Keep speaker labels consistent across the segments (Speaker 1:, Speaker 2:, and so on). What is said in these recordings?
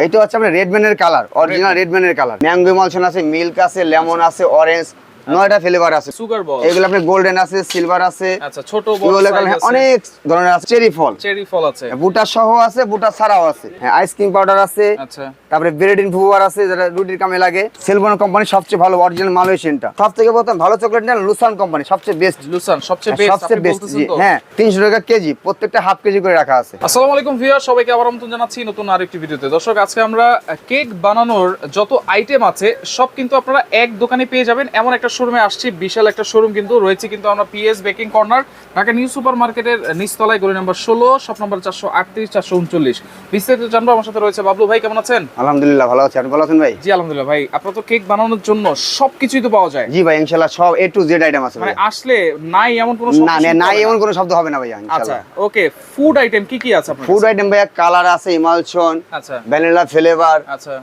Speaker 1: এটা হচ্ছে আপনার রেডম্যানের কালার অরিজিনাল রেডম্যানের কালার ম্যাঙ্গো মালসন আছে মিল্ক আছে লেমন আছে অরেঞ্জ নয়টা ফ্লেভার আছে।
Speaker 2: সুগার বল
Speaker 1: এগুলো আপনার গোল্ডেন আছে সিলভার আছে
Speaker 2: আচ্ছা ছোট
Speaker 1: এগুলো অনেক ধরনের আছে চেরি ফল
Speaker 2: চেরি ফল আছে।
Speaker 1: বুটা সহ আছে বুটা ছাড়াও আছে। হ্যাঁ আইসক্রিম পাউডার আছে।
Speaker 2: আচ্ছা।
Speaker 1: তারপরে বেরেডিন ফুয়ার আছে যেটা রুটির কামে লাগে। সেলবন কোম্পানি সবচেয়ে ভালো অরিজিনাল মালয়েশিয়ানটা সব থেকে প্রথম ভালো চকলেট নেন লুসান কোম্পানি সবচেয়ে বেস্ট
Speaker 2: লুসান সবচেয়ে বেস্ট
Speaker 1: সবচেয়ে বেস্ট হ্যাঁ তিনশো টাকা কেজি প্রত্যেকটা হাফ কেজি করে রাখা আছে।
Speaker 2: আসসালামু আলাইকুম ভিউয়ার সবাইকে আবার আমন্ত্রণ জানাচ্ছি নতুন আরেকটি ভিডিওতে। দর্শক আজকে আমরা কেক বানানোর যত আইটেম আছে সব কিন্তু আপনারা এক দোকানে পেয়ে যাবেন এমন একটা শোরুমে আসছি বিশাল একটা শোরুম কিন্তু রয়েছে কিন্তু আমরা PS baking corner Dhaka new super মার্কেটের নিচতলায় গলি নম্বর ষোলো সব নম্বর চারশো আটত্রিশ চারশো উনচল্লিশ। বিস্তারিত জানব আমার সাথে রয়েছে বাবলু ভাই কেমন আছেন?
Speaker 1: আলহামদুলিল্লাহ ভালো আছে। আপনি ভালো আছেন ভাই?
Speaker 2: জি আলহামদুলিল্লাহ ভাই আপনার তো কেক বানানোর জন্য সবকিছুই তো পাওয়া যায়।
Speaker 1: জি ভাই ইনশাল্লাহ সব এ টু জেড আইটেম আছে
Speaker 2: মানে
Speaker 1: ভাই।
Speaker 2: আসলে নাই এমন কোনো
Speaker 1: না না নাই এমন কোনো শব্দ হবে না ভাইয়া
Speaker 2: আচ্ছা ওকে ফুড আইটেম কি কি আছে আপনার
Speaker 1: ফুড আইটেম ভাইয়া কালার আছে ইমালশন
Speaker 2: আচ্ছা।
Speaker 1: ভ্যানিলা ফ্লেভার
Speaker 2: আচ্ছা।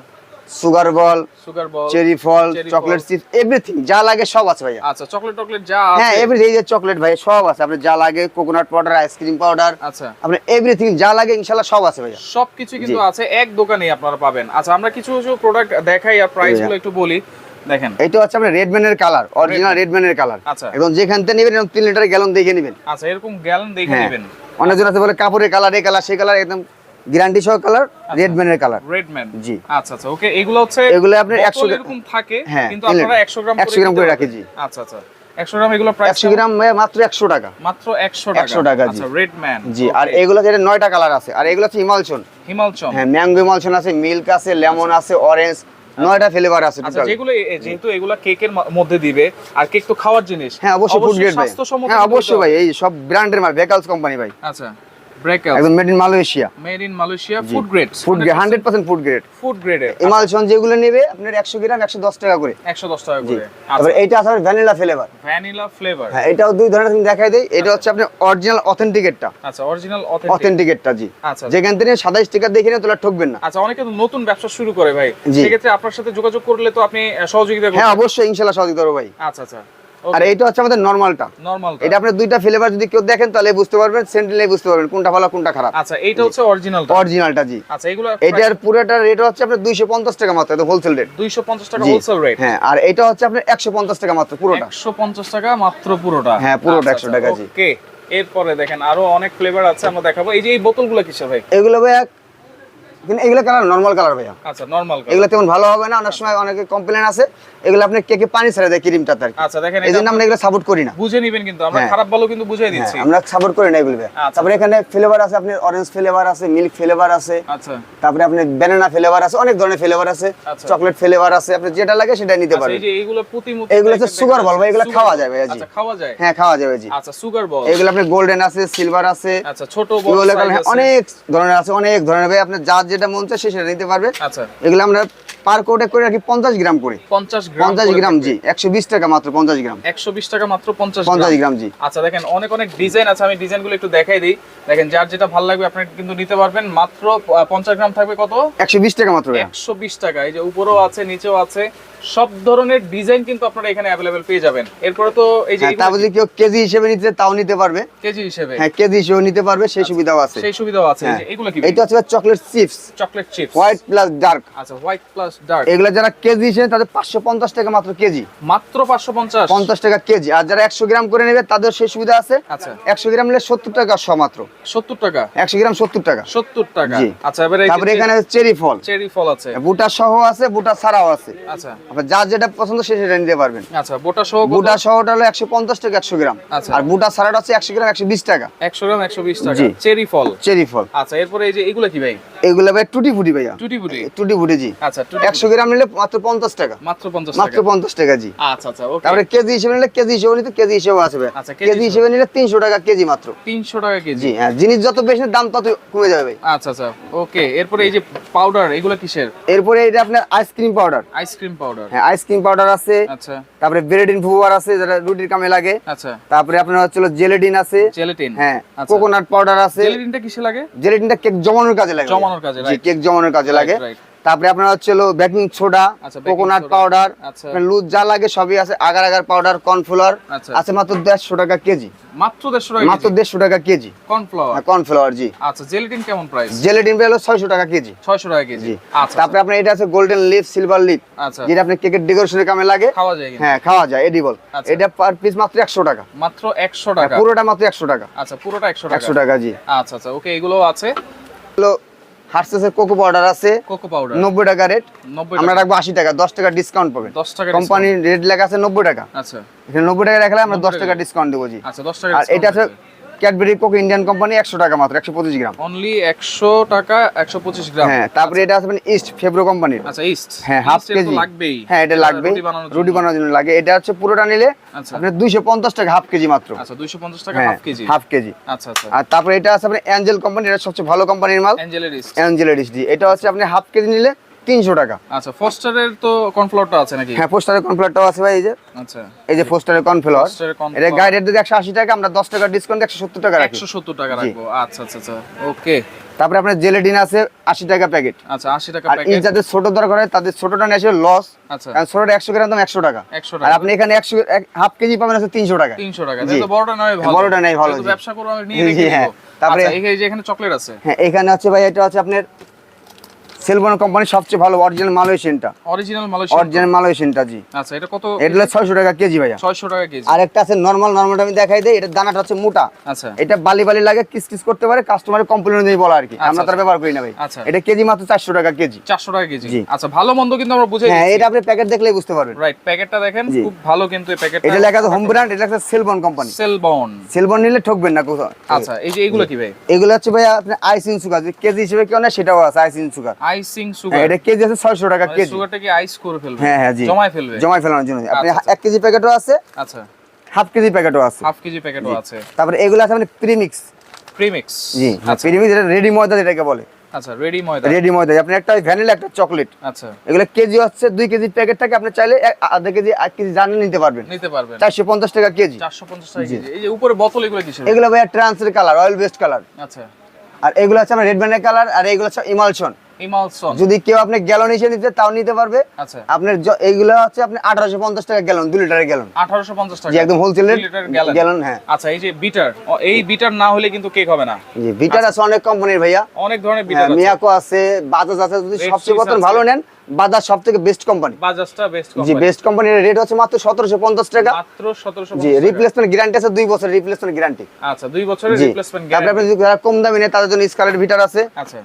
Speaker 1: Sugar ball
Speaker 2: sugar ball
Speaker 1: cherry ফল চকলেট চিপস এভরিথিং যা লাগে সব আছে ভাইয়া।
Speaker 2: আচ্ছা চকলেট টকলেট যা আছে।
Speaker 1: হ্যাঁ এভরিথিং যে চকলেট ভাই সব আছে। আপনার যা লাগে কোকোনাট পাউডার আইসক্রিম পাউডার
Speaker 2: আচ্ছা।
Speaker 1: আপনার এভরিথিং যা লাগে ইনশাল্লাহ সব আছে ভাইয়া।
Speaker 2: সবকিছু কিন্তু আছে এক দোকানেই আপনারা পাবেন। আচ্ছা আমরা কিছু কিছু প্রোডাক্ট দেখাই আর প্রাইসগুলো একটু বলি। দেখেন।
Speaker 1: এটা হচ্ছে আপনার রেডম্যানের কালার অরিজিনাল রেডম্যানের কালার
Speaker 2: আচ্ছা।
Speaker 1: এবং যেখান থেকে নেবেন এরকম তিন লিটার গ্যালন দেখে নেবেন।
Speaker 2: আচ্ছা এরকম গ্যালন দেখে
Speaker 1: হ্যাঁ।
Speaker 2: নেবেন।
Speaker 1: অনেকজন আছে বলে কাপড়ের কালার এই কালার সেই কালার একদম গ্যারান্টি সহ কালার রেডম্যানের কালার
Speaker 2: রেডম্যান
Speaker 1: জি।
Speaker 2: আচ্ছা আচ্ছা ওকে এগুলো হচ্ছে
Speaker 1: এগুলো আপনার 100
Speaker 2: এরকম থাকে
Speaker 1: হ্যাঁ,
Speaker 2: কিন্তু আপনারা 100 গ্রাম
Speaker 1: 100 গ্রাম করে। রাখি, জি।
Speaker 2: আচ্ছা আচ্ছা 100 গ্রাম এগুলো প্রাইস
Speaker 1: একশো গ্রাম মাত্র একশো টাকা।
Speaker 2: মাত্র 100 টাকা।
Speaker 1: 100 টাকা, জি।
Speaker 2: আচ্ছা রেডম্যান
Speaker 1: জি আর এগুলো যেটা নয়টা কালার আছে আর এগুলো হচ্ছে ইমালশন
Speaker 2: হিমালচন
Speaker 1: হ্যাঁ ম্যাঙ্গো আছে মিল্ক আছে লেমন আছে অরেঞ্জ নয়টা ফ্লেভার আছে
Speaker 2: আচ্ছা যেগুলো যেহেতু এগুলা কেকের মধ্যে দিবে আর কেক তো খাওয়ার জিনিস
Speaker 1: হ্যাঁ অবশ্যই ফুড গ্রেড ভাই। হ্যাঁ অবশ্যই ভাই এই সব ব্র্যান্ডের মাল ভেকালস কোম্পানি ভাই।
Speaker 2: আচ্ছা।
Speaker 1: একদম made in Malaysia
Speaker 2: made in Malaysia food grade
Speaker 1: food grade hundred percent food grade
Speaker 2: food গ্রেডের
Speaker 1: ইমালশন যেগুলো নেবে আপনার একশো গ্রাম একশো দশ টাকা করে।
Speaker 2: 110 টাকা
Speaker 1: জি।
Speaker 2: করে।
Speaker 1: তারপর এইটা আছে ভ্যানিলা ফ্লেভার
Speaker 2: ভ্যানিলা ফ্লেভার
Speaker 1: হ্যাঁ এটাও দুই ধরনের তুমি দেখাই দেই। এটা হচ্ছে আপনার অরিজিনাল অথেন্টিকেটটা
Speaker 2: আচ্ছা অরিজিনাল
Speaker 1: অথেন্টিকেটটা জি।
Speaker 2: আচ্ছা।
Speaker 1: যেখান থেকে দেখে তোলা ঠকবেন না।
Speaker 2: আচ্ছা অনেকে তো নতুন ব্যবসা শুরু করে ভাই। সেক্ষেত্রে আপনার সাথে যোগাযোগ করলে তো আপনি সহযোগিতা
Speaker 1: হ্যাঁ অবশ্যই ইনশাল্লাহ সহযোগিতা করব ভাই।
Speaker 2: আচ্ছা আচ্ছা।
Speaker 1: আর এইটা হচ্ছে আমাদের নর্মালটা
Speaker 2: নরমাল
Speaker 1: এটা আপনার দুইটা ফ্লেভার যদি কেউ দেখেন তাহলে বুঝতে পারবেন সেন্টেলে বুঝতে পারবেন কোনটা ভালো কোনটা খারাপ।
Speaker 2: আচ্ছা এইটা হচ্ছে অরিজিনালটা
Speaker 1: অরিজিনালটা জি।
Speaker 2: আচ্ছা এগুলো
Speaker 1: এটার পুরোটা রেট হচ্ছে আপনার দুইশো পঞ্চাশ টাকা মাত্র এটা হোলসেল রেট
Speaker 2: 250 টাকা হোলসেল রেট
Speaker 1: হ্যাঁ আর এটা হচ্ছে আপনার একশো পঞ্চাশ টাকা মাত্র পুরোটা।
Speaker 2: 150 টাকা মাত্র পুরোটা।
Speaker 1: হ্যাঁ, পুরোটা 100 টাকা, জি।
Speaker 2: ওকে এরপরে দেখেন আরও অনেক ফ্লেভার আছে আমরা দেখাবো। এই যে এই বোতলগুলো কিসের ভাই?
Speaker 1: এগুলো ভাইয়া কিন্তু এগুলো কালার নর্মাল কালার ভাইয়া।
Speaker 2: আচ্ছা নরমাল
Speaker 1: এগুলো তেমন ভালো হবে না অনেক সময় অনেকে কমপ্লেন আছে এগুলো আপনি কেকে পানি ছেড়ে দেয় ক্রিমটাতে আর
Speaker 2: আচ্ছা দেখেন
Speaker 1: এই জন্য আমরা এগুলো সাপোর্ট করি না।
Speaker 2: বুঝে নিবেন কিন্তু আমরা
Speaker 1: হ্যাঁ।
Speaker 2: খারাপ ভালো কিন্তু বুঝিয়ে
Speaker 1: হ্যাঁ,
Speaker 2: দিচ্ছি।
Speaker 1: আমরা সাপোর্ট করি না এগুলো।
Speaker 2: আচ্ছা।
Speaker 1: তারপরে এখানে ফ্লেভার আছে আপনার অরেঞ্জ ফ্লেভার আছে মিল্ক ফ্লেভার আছে।
Speaker 2: আচ্ছা।
Speaker 1: তারপরে আপনি ব্যানানা ফ্লেভার আছে অনেক ধরনের ফ্লেভার আছে।
Speaker 2: আচ্ছা।
Speaker 1: চকলেট ফ্লেভার আছে আপনি যেটা লাগে সেটা নিতে
Speaker 2: আচ্ছা, এই
Speaker 1: পারেন
Speaker 2: যে এইগুলো প্রতি মুহূর্তে
Speaker 1: এগুলো হচ্ছে সুগার ball ভাই, এগুলো খাওয়া ভাইয়া, জি।
Speaker 2: আচ্ছা খাওয়া যায়?
Speaker 1: হ্যাঁ খাওয়া যাবে জি।
Speaker 2: আচ্ছা সুগার বল।
Speaker 1: এগুলো আপনার গোল্ডেন আছে সিলভার আছে।
Speaker 2: আচ্ছা ছোট
Speaker 1: এগুলো কালার-
Speaker 2: আছে।
Speaker 1: অনেক ধরনের আছে অনেক ধরনের ভাই আপনার যার যেটা মন চায় সে সেটা নিতে পারবে।
Speaker 2: আচ্ছা।
Speaker 1: এগুলো আমরা পার কোটে করে রাখি পঞ্চাশ গ্রাম করে।
Speaker 2: 50 গ্রাম
Speaker 1: পঞ্চাশ গ্রাম জি একশো বিশ টাকা মাত্র পঞ্চাশ গ্রাম।
Speaker 2: 120 টাকা মাত্র 50
Speaker 1: পঞ্চাশ
Speaker 2: গ্রাম
Speaker 1: জি।
Speaker 2: আচ্ছা দেখেন অনেক অনেক ডিজাইন আছে আমি ডিজাইনগুলো একটু দেখাই দিই। দেখেন যার যেটা ভালো লাগবে আপনি কিন্তু নিতে পারবেন। মাত্র 50 গ্রাম থাকবে কত?
Speaker 1: একশো বিশ টাকা মাত্র ভাইয়া।
Speaker 2: 120 টাকা। এই যে উপরেও আছে নিচেও আছে। সব ধরনের ডিজাইন কিন্তু আপনারা এখানে অ্যাভেলেবেল পেয়ে যাবেন। এরপরে তো এই যে
Speaker 1: হ্যাঁ তারপর যদি কেউ কেজি হিসেবে নিতে তাও নিতে পারবে।
Speaker 2: কেজি হিসেবে?
Speaker 1: হ্যাঁ কেজি হিসেবে নিতে পারবে সেই সুবিধাও আছে।
Speaker 2: সেই সুবিধাও আছে। এই
Speaker 1: হ্যাঁ।
Speaker 2: যে এগুলো কি
Speaker 1: এটা হচ্ছে chocolate chips.
Speaker 2: Chocolate chips.
Speaker 1: White plus dark.
Speaker 2: আচ্ছা হোয়াইট প্লাস
Speaker 1: এগুলো যারা কেজি হিসেবে তাদের পাঁচশো পঞ্চাশ টাকা মাত্র কেজি।
Speaker 2: মাত্র 550
Speaker 1: পঞ্চাশ? টাকা কেজি। আর যারা একশো গ্রাম করে নেবে তাদের সেই সুবিধা আছে।
Speaker 2: আচ্ছা।
Speaker 1: একশো গ্রাম নিলে সত্তর টাকা শ মাত্র।
Speaker 2: 70 টাকা?
Speaker 1: একশো গ্রাম সত্তর টাকা।
Speaker 2: 70 টাকা। আচ্ছা
Speaker 1: তারপরে এখানে চেরি ফল।
Speaker 2: চেরি ফল আছে।
Speaker 1: বুটা সহ আছে বুটা ছাড়াও আছে।
Speaker 2: আচ্ছা।
Speaker 1: যার যেটা পছন্দ সে সেটা নিতে পারবেন।
Speaker 2: আচ্ছা বোটা সহ
Speaker 1: বুটা সহটা হলো একশো পঞ্চাশ টাকা একশো গ্রাম।
Speaker 2: আচ্ছা।
Speaker 1: আর বুটা ছাড়াটা হচ্ছে একশো গ্রাম একশো বিশ টাকা।
Speaker 2: 100 গ্রাম 120 টাকা। চেরি ফল।
Speaker 1: চেরি ফল।
Speaker 2: আচ্ছা এরপরে এই যে এগুলো কি ভাই?
Speaker 1: এগুলো ভাই টুটি ফুটি ভাইয়া।
Speaker 2: টুটি ফুটি?
Speaker 1: টুটি ফুটি জি।
Speaker 2: আচ্ছা
Speaker 1: একশো গ্রাম নিলে মাত্র পঞ্চাশ টাকা।
Speaker 2: মাত্র 50
Speaker 1: মাত্র
Speaker 2: টাকা।
Speaker 1: পঞ্চাশ টাকা জি।
Speaker 2: আচ্ছা আচ্ছা ওকে
Speaker 1: তারপরে কেজি হিসেবে নিলে কেজি হিসেবে নিতে কেজি হিসেবে আসবে
Speaker 2: আচ্ছা, কেজি
Speaker 1: হিসেবে। নিলে তিনশো টাকা কেজি মাত্র।
Speaker 2: 300 টাকা কেজি।
Speaker 1: জি হ্যাঁ জিনিস যত বেশি দাম তত কমে যাবে ভাই।
Speaker 2: আচ্ছা আচ্ছা ওকে এরপরে এই যে পাউডার এগুলো কিসের?
Speaker 1: এরপরে এটা আপনার ice cream powder
Speaker 2: ice cream powder
Speaker 1: হ্যাঁ আইসক্রিম পাউডার আছে।
Speaker 2: আচ্ছা।
Speaker 1: তারপরে বেরেডিন ফুয়ার আছে যেটা রুটির কামে লাগে।
Speaker 2: আচ্ছা।
Speaker 1: তারপরে আপনার হচ্ছে জেলেডিন আছে।
Speaker 2: জেলাটিন
Speaker 1: হ্যাঁ
Speaker 2: আচ্ছা।
Speaker 1: কোকোনাট পাউডার আছে।
Speaker 2: জেলাটিনটা কিসে লাগে?
Speaker 1: জেলেটিনটা কেক জমানোর কাজে লাগে
Speaker 2: জমানোর কাজে, right.
Speaker 1: কেক জমানোর কাজে লাগে. তারপরে আপনার হচ্ছে baking soda coconut powder. Loose যা লাগে সবই আছে আগার আগার পাউডার কর্নফ্লাওয়ার
Speaker 2: আচ্ছা।
Speaker 1: আছে মাত্র দেড়শো টাকা কেজি।
Speaker 2: মাত্র দেড়শো টাকা
Speaker 1: মাত্র দেড়শো টাকা কেজি।
Speaker 2: কর্নফ্লাওয়ার
Speaker 1: কর্নফ্লাওয়ার জি।
Speaker 2: আচ্ছা জেলিটিন কেমন প্রাইস
Speaker 1: জেলেটিন হলো ছয়শো টাকা কেজি।
Speaker 2: ছয়শো টাকা কেজি। আচ্ছা
Speaker 1: তারপরে আপনার এটা আছে গোল্ডেন লিপ সিলভার লিপ
Speaker 2: আচ্ছা।
Speaker 1: যেটা আপনি কেকের ডেকোরেশনের কামে লাগে।
Speaker 2: খাওয়া যায়
Speaker 1: হ্যাঁ খাওয়া যায় এডিবল। এটা পার পিস মাত্র একশো টাকা।
Speaker 2: মাত্র একশো টাকা?
Speaker 1: পুরোটা মাত্র একশো টাকা।
Speaker 2: আচ্ছা পুরোটা একশো টাকা।
Speaker 1: একশো টাকা জি।
Speaker 2: আচ্ছা আচ্ছা ওকে এগুলো আছে।
Speaker 1: হলো হার্সেসের কোকো পাউডার আছে
Speaker 2: কোকো পাউডার।
Speaker 1: নব্বই টাকা রেট আমরা রাখব আশি টাকা দশ টাকা ডিসকাউন্ট পাবেন
Speaker 2: দশ টাকা
Speaker 1: কোম্পানির রেট লেখা আছে নব্বই টাকা।
Speaker 2: আচ্ছা।
Speaker 1: এখানে নব্বই টাকা রাখলে আমরা
Speaker 2: 90
Speaker 1: দশ টাকা।
Speaker 2: টাকা।
Speaker 1: ডিসকাউন্ট দেবো জি।
Speaker 2: আচ্ছা দশ টাকা
Speaker 1: আর এটা আছে ক্যাডবেরি কোকো ইন্ডিয়ান কোম্পানি একশো টাকা মাত্র একশো পঁচিশ গ্রাম।
Speaker 2: অনলি একশো টাকা একশো পঁচিশ গ্রাম।
Speaker 1: হ্যাঁ তারপরে এটা আছে ইস্ট ফেব্রো কোম্পানির
Speaker 2: আচ্ছা ইস্ট
Speaker 1: হ্যাঁ হাফ কেজি।
Speaker 2: লাগবেই।
Speaker 1: হ্যাঁ এটা লাগবে।
Speaker 2: রুটি বানানোর জন্য।
Speaker 1: লাগে। এটা হচ্ছে পুরোটা নিলে
Speaker 2: আচ্ছা।
Speaker 1: আপনার দুইশো পঞ্চাশ টাকা হাফ কেজি মাত্র।
Speaker 2: আচ্ছা দুইশো পঞ্চাশ টাকা
Speaker 1: হ্যাঁ
Speaker 2: হাফ কেজি।
Speaker 1: Half KG.
Speaker 2: আচ্ছা আচ্ছা।
Speaker 1: আর তারপরে এটা আছে আপনার অ্যাঞ্জেল কোম্পানি এটা সবচেয়ে ভালো কোম্পানির মাল।
Speaker 2: অ্যাঞ্জেলের ইস্ট
Speaker 1: অ্যাঞ্জেল এডিসডি এটা হচ্ছে আপনি হাফ কেজি নিলে তিনশো টাকা।
Speaker 2: আচ্ছা ফস্টারের তো কর্নফ্লাওয়ারটা আছে নাকি?
Speaker 1: হ্যাঁ পোস্টারের কর্নফ্লাওয়ারটাও আছে ভাই এই যে।
Speaker 2: আচ্ছা।
Speaker 1: এই যে পোস্টারের কর্নফ্লাওয়ার এটা গাইডের দিকে একশো আশি টাকা আমরা দশ টাকা ডিসকাউন্ট একশো সত্তর টাকা
Speaker 2: একশো সত্তর টাকা রাখব। আচ্ছা আচ্ছা আচ্ছা। ওকে
Speaker 1: তারপরে আপনার জেলেডিন আছে আশি টাকা প্যাকেট
Speaker 2: আচ্ছা আশি টাকা
Speaker 1: আর
Speaker 2: প্যাকেট
Speaker 1: যাদের ছোট দরকার হয় তাদের ছোটটা নিয়ে আসবে লস
Speaker 2: আচ্ছা।
Speaker 1: ছোটটা একশো গ্রাম দাম একশো টাকা।
Speaker 2: একশো
Speaker 1: আর
Speaker 2: টাকা।
Speaker 1: আপনি এখানে একশো হাফ কেজি পাবেন আছে তিনশো টাকা।
Speaker 2: তিনশো টাকা। বড়টা নয়
Speaker 1: বড়টা নেই ভালো,
Speaker 2: ব্যবসা করব আমি নিয়ে
Speaker 1: হ্যাঁ। তারপরে-
Speaker 2: আচ্ছা এই যে এখানে চকলেট আছে।
Speaker 1: হ্যাঁ এখানে আছে ভাই এটা হচ্ছে আপনার সেলবন কোম্পানির সবচেয়ে ভালো অরিজিনাল মালয়েশিয়ানটা
Speaker 2: অরিজিনাল মালয়েশিয়া
Speaker 1: অরিজিনাল মালয়েশিয়ানটা জি।
Speaker 2: আচ্ছা এটা কত?
Speaker 1: এটা হলো ছয়শো টাকা কেজি ভাইয়া।
Speaker 2: ছয়শো টাকা কেজি।
Speaker 1: আর একটা আছে নর্মাল নর্মালটা আমি দেখাই দিই এটা দানাটা হচ্ছে মোটা।
Speaker 2: আচ্ছা।
Speaker 1: এটা বালি বালি লাগে কিস কিস করতে পারে কাস্টমারের কমপ্লেন অনুযায়ী বলা আর কি। আমরা তার ব্যবহার করি না ভাই।
Speaker 2: আচ্ছা।
Speaker 1: এটা কেজি মাত্র চারশো টাকা কেজি।
Speaker 2: চারশো টাকা কেজি। আচ্ছা ভালো মন্দ কিন্তু আমরা বুঝে
Speaker 1: হ্যাঁ এটা আপনি প্যাকেট দেখলেই বুঝতে পারবেন।
Speaker 2: রাইট প্যাকেটটা দেখেন খুব ভালো কিন্তু এই প্যাকেটটা
Speaker 1: এটা লেখা আছে হোম ব্র্যান্ড এটা লেখা সেলবন কোম্পানি
Speaker 2: সেলবন
Speaker 1: সেলবন নিলে ঠকবেন না কোথাও।
Speaker 2: আচ্ছা এই যে এগুলো কি ভাই?
Speaker 1: এগুলো হচ্ছে ভাই আপনার আইসিং সুগার কেজি হিসেবে কেউ না সেটাও আছে আইসিং সুগার
Speaker 2: আইসিং
Speaker 1: হ্যাঁ
Speaker 2: সুগার
Speaker 1: এটা কেজি আছে ছয়শো টাকা কেজি।
Speaker 2: সুগারটা কি আইস করে ফেলবে?
Speaker 1: হ্যাঁ হ্যাঁ জি।
Speaker 2: জমায় ফেলবে?
Speaker 1: জমায় ফেলানোর জন্য। আপনি
Speaker 2: আচ্ছা,
Speaker 1: এক কেজি প্যাকেটও আছে
Speaker 2: আচ্ছা।
Speaker 1: হাফ কেজি প্যাকেটও আছে।
Speaker 2: হাফ কেজি প্যাকেটও আছে।
Speaker 1: তারপরে এগুলো আছে মানে প্রিমিক্স।
Speaker 2: প্রিমিক্স।
Speaker 1: জি
Speaker 2: আচ্ছা।
Speaker 1: প্রিমিক্স এটা রেডি ময়দা যেটাকে বলে।
Speaker 2: আচ্ছা রেডি ময়দা।
Speaker 1: রেডি ময়দা। আপনি একটা ভ্যানিলা একটা চকলেট।
Speaker 2: আচ্ছা।
Speaker 1: এগুলো কেজি হচ্ছে দুই কেজি প্যাকেট থাকে আপনি চাইলে আধা কেজি এক কেজি জানে নিতে পারবেন।
Speaker 2: নিতে পারবেন।
Speaker 1: চারশো পঞ্চাশ টাকা কেজি।
Speaker 2: চারশো পঞ্চাশ টাকা কেজি। এই যে উপরে বোতল এগুলো কিসের?
Speaker 1: এগুলো ভাইয়া ট্রান্সের কালার অয়েল বেস্ট কালার।
Speaker 2: আচ্ছা।
Speaker 1: আর এগুলো হচ্ছে আমার রেড ব্যান্ডের কালার আর এগুলো হচ্ছে ইমালশন
Speaker 2: ইমালসন
Speaker 1: যদি কেউ আপনি গ্যালন হিসেবে নিতে তাও নিতে পারবে।
Speaker 2: আচ্ছা।
Speaker 1: আপনার এগুলো এইগুলো হচ্ছে আপনি আঠারোশো পঞ্চাশ টাকা গ্যালন দুই লিটারের গ্যালন
Speaker 2: আঠারোশো পঞ্চাশ টাকা
Speaker 1: জি একদম
Speaker 2: হোলসেল গ্যালন।
Speaker 1: হ্যাঁ।
Speaker 2: আচ্ছা এই যে বিটার এই বিটার না হলে কিন্তু কেক হবে না।
Speaker 1: জি বিটার আছে অনেক কোম্পানির ভাইয়া।
Speaker 2: অনেক ধরনের
Speaker 1: হ্যাঁ
Speaker 2: বিটার আছে।
Speaker 1: মিয়াকো আছে বাজাজ আছে যদি সবচেয়ে
Speaker 2: বর্তমান
Speaker 1: ভালো নেন বাজাজ সব থেকে বেস্ট কোম্পানি
Speaker 2: বাজাজটা বেস্ট
Speaker 1: জি বেস্ট কোম্পানির রেট হচ্ছে মাত্র সতেরোশো পঞ্চাশ টাকা।
Speaker 2: মাত্র সতেরোশো
Speaker 1: জি রিপ্লেসমেন্ট গ্যারান্টি আছে দুই বছর রিপ্লেসমেন্ট গ্যারান্টি
Speaker 2: আচ্ছা দুই বছরের
Speaker 1: জি।
Speaker 2: রিপ্লেসমেন্ট
Speaker 1: আপনি যদি যারা কম দামি তাদের জন্য স্কালের ভিটার আছে।
Speaker 2: আচ্ছা।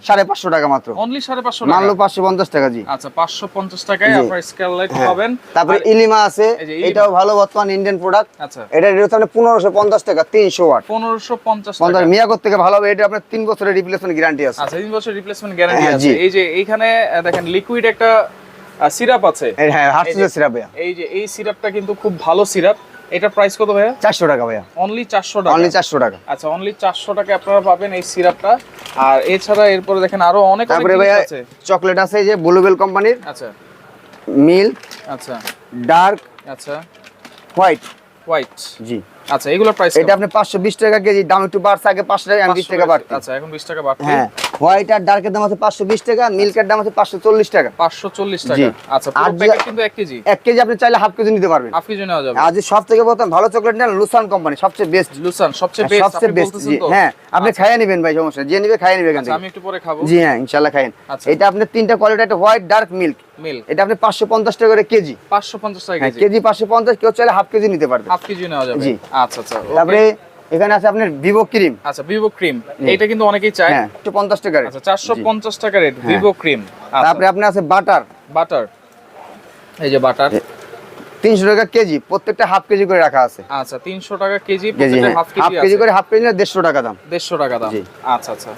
Speaker 1: টাকা মাত্র।
Speaker 2: অনলি টাকা?
Speaker 1: মানলো পাঁচশো পঞ্চাশ টাকা জি।
Speaker 2: আচ্ছা পাঁচশো পঞ্চাশ টাকায়
Speaker 1: জি।
Speaker 2: আপনার
Speaker 1: হ্যাঁ।
Speaker 2: পাবেন।
Speaker 1: তারপরে ইলিমা আছে। এটাও ভালো বর্তমান ইন্ডিয়ান প্রোডাক্ট
Speaker 2: আচ্ছা।
Speaker 1: এটা রেট হচ্ছে আপনার পনেরোশো পঞ্চাশ টাকা তিনশো ওয়াট
Speaker 2: পনেরোশো পঞ্চাশ টাকা।
Speaker 1: পঞ্চাশ মিয়াকোর থেকে ভালো হবে এটা আপনার তিন বছরের রিপ্লেসমেন্ট গ্যারান্টি আছে।
Speaker 2: আচ্ছা তিন বছর রিপ্লেসমেন্ট গ্যারান্টি আছে। এই যে এইখানে দেখেন লিকুইড একটা সিরাপ আছে।
Speaker 1: হ্যাঁ
Speaker 2: এই
Speaker 1: সিরাপ
Speaker 2: এই যে এই সিরাপটা কিন্তু খুব ভালো সিরাপ। এটার প্রাইস কত ভাইয়া?
Speaker 1: চারশো টাকা ভাইয়া।
Speaker 2: অনলি চারশো টাকা।
Speaker 1: অনলি চারশো টাকা।
Speaker 2: আচ্ছা অনলি চারশো টাকা আপনারা পাবেন এই সিরাপটা। আর এছাড়া এরপরে দেখেন আরও অনেক
Speaker 1: তারপরে ভাইয়া
Speaker 2: আছে।
Speaker 1: চকলেট আছে এই যে ব্লুবেল কোম্পানির।
Speaker 2: আচ্ছা।
Speaker 1: মিল্ক
Speaker 2: আচ্ছা।
Speaker 1: ডার্ক
Speaker 2: আচ্ছা।
Speaker 1: হোয়াইট।
Speaker 2: হোয়াইট।
Speaker 1: জি।
Speaker 2: আচ্ছা এগুলোর প্রাইস
Speaker 1: এটা আপনি পাঁচশো বিশ টাকা কেজি দাম একটু বাড়ছে আগে পাঁচশো টাকা বিশ টাকা বাড়ছে।
Speaker 2: আচ্ছা এখন বিশ টাকা বাড়ছে।
Speaker 1: হ্যাঁ। হোয়াইট আর ডার্কের দাম আছে পাঁচশো বিশ টাকা মিল্কের দাম আছে পাঁচশো চল্লিশ টাকা।
Speaker 2: টাকা। আচ্ছা পুরো প্যাকেট কিন্তু কেজি?
Speaker 1: আপনি চাইলে হাফ কেজি নিতে পারবেন।
Speaker 2: হাফ কেজি নেওয়া যাবে।
Speaker 1: আজ প্রথম ভালো চকলেট নেন লুসান কোম্পানি সবচেয়ে বেস্ট
Speaker 2: লুসান সবচেয়ে বেস্ট
Speaker 1: সবচেয়ে বেস্ট হ্যাঁ আপনি খাইয়ে নেবেন ভাই সমস্যা যে নিবে খাইয়ে নিবে এখান
Speaker 2: আচ্ছা আমি একটু পরে খাব।
Speaker 1: জি হ্যাঁ ইনশাল্লাহ খাইয়েন
Speaker 2: আচ্ছা।
Speaker 1: এটা আপনি তিনটা কোয়ালিটি একটা হোয়াইট ডার্ক মিল্ক
Speaker 2: মিল্ক
Speaker 1: এটা আপনি পাঁচশো পঞ্চাশ টাকা করে কেজি।
Speaker 2: পাঁচশো পঞ্চাশ টাকা
Speaker 1: হ্যাঁ
Speaker 2: কেজি।
Speaker 1: কেজি পাঁচশো পঞ্চাশ কেউ চাইলে হাফ কেজি নিতে পারবে।
Speaker 2: হাফ কেজি নেওয়া যাবে।
Speaker 1: জি।
Speaker 2: আচ্ছা আচ্ছা
Speaker 1: তারপরে এখানে আছে আপনার ভিভো ক্রিম
Speaker 2: আচ্ছা ভিভো ক্রিম এটা কিন্তু অনেকেই চায়।
Speaker 1: হ্যাঁ একশো পঞ্চাশ টাকা
Speaker 2: আচ্ছা চারশো পঞ্চাশ টাকা রেট
Speaker 1: হ্যাঁ।
Speaker 2: ভিভো ক্রিম
Speaker 1: তারপরে আপনার আছে বাটার।
Speaker 2: বাটার। এই যে বাটার।
Speaker 1: তিনশো টাকা কেজি প্রত্যেকটা হাফ কেজি করে রাখা আছে।
Speaker 2: আচ্ছা তিনশো টাকা কেজি
Speaker 1: হ্যাঁ
Speaker 2: হাফ কেজি
Speaker 1: করে হাফ কেজি দেড়শো টাকা দাম।
Speaker 2: দেড়শো টাকা দাম। আচ্ছা আচ্ছা।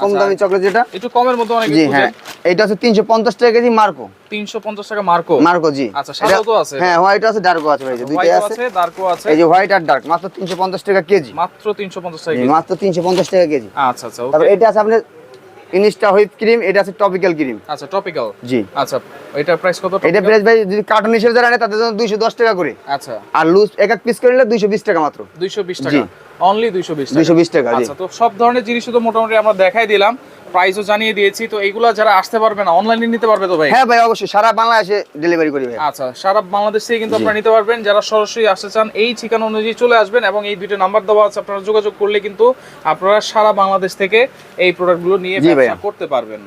Speaker 1: কম
Speaker 2: আচ্ছা।
Speaker 1: দামি চকলেট যেটা?
Speaker 2: একটু কমের মধ্যে অনেক
Speaker 1: জি হ্যাঁ। এটা হচ্ছে তিনশো পঞ্চাশ টাকা কেজি মার্কো।
Speaker 2: তিনশো পঞ্চাশ টাকা মার্কো?
Speaker 1: মার্কো জি।
Speaker 2: আচ্ছা, সাদাও তো আছে?
Speaker 1: হ্যাঁ হোয়াইট আছে ডার্কও আছে ভাই দুইটাই আছে।
Speaker 2: আছে ডার্কও আছে।
Speaker 1: এই যে হোয়াইট আর ডার্ক মাত্র তিনশো পঞ্চাশ টাকা কেজি।
Speaker 2: মাত্র তিনশো পঞ্চাশ টাকা কেজি।
Speaker 1: মাত্র তিনশো পঞ্চাশ টাকা কেজি।
Speaker 2: আচ্ছা আচ্ছা
Speaker 1: তারপর এটা আছে আপনার ইনস্টা হুইপ ক্রিম এটা আছে টপিক্যাল ক্রিম।
Speaker 2: আচ্ছা টপিক্যাল
Speaker 1: জি।
Speaker 2: আচ্ছা এটার প্রাইস কত
Speaker 1: এটা প্রাইস ভাই যদি কার্টন হিসেবে যারা নেয় তাদের জন্য দুইশো দশ টাকা করে।
Speaker 2: আচ্ছা।
Speaker 1: আর লুজ এক এক পিস করে নিলে দুইশো বিশ টাকা মাত্র।
Speaker 2: দুইশো বিশ
Speaker 1: জি।
Speaker 2: টাকা? অনলি 220 টাকা।
Speaker 1: 220 টাকা।
Speaker 2: আচ্ছা তো সব ধরনের জিনিস তো মোটামুটি আমরা দেখাই দিলাম। প্রাইসও জানিয়ে দিয়েছি তো এইগুলা যারা আসতে পারবে না অনলাইনে নিতে পারবে তো ভাই?
Speaker 1: হ্যাঁ ভাই অবশ্যই সারা বাংলাদেশে ডেলিভারি করি ভাই
Speaker 2: আচ্ছা সারা বাংলাদেশ থেকে কিন্তু আপনারা নিতে পারবেন। যারা সরাসরি আসতে চান এই ঠিকানা অনুযায়ী চলে আসবেন এবং এই দুইটা নাম্বার দেওয়া আছে আপনারা যোগাযোগ করলে কিন্তু আপনারা সারা বাংলাদেশ থেকে এই প্রোডাক্টগুলো নিয়ে ব্যবসা করতে পারবেন।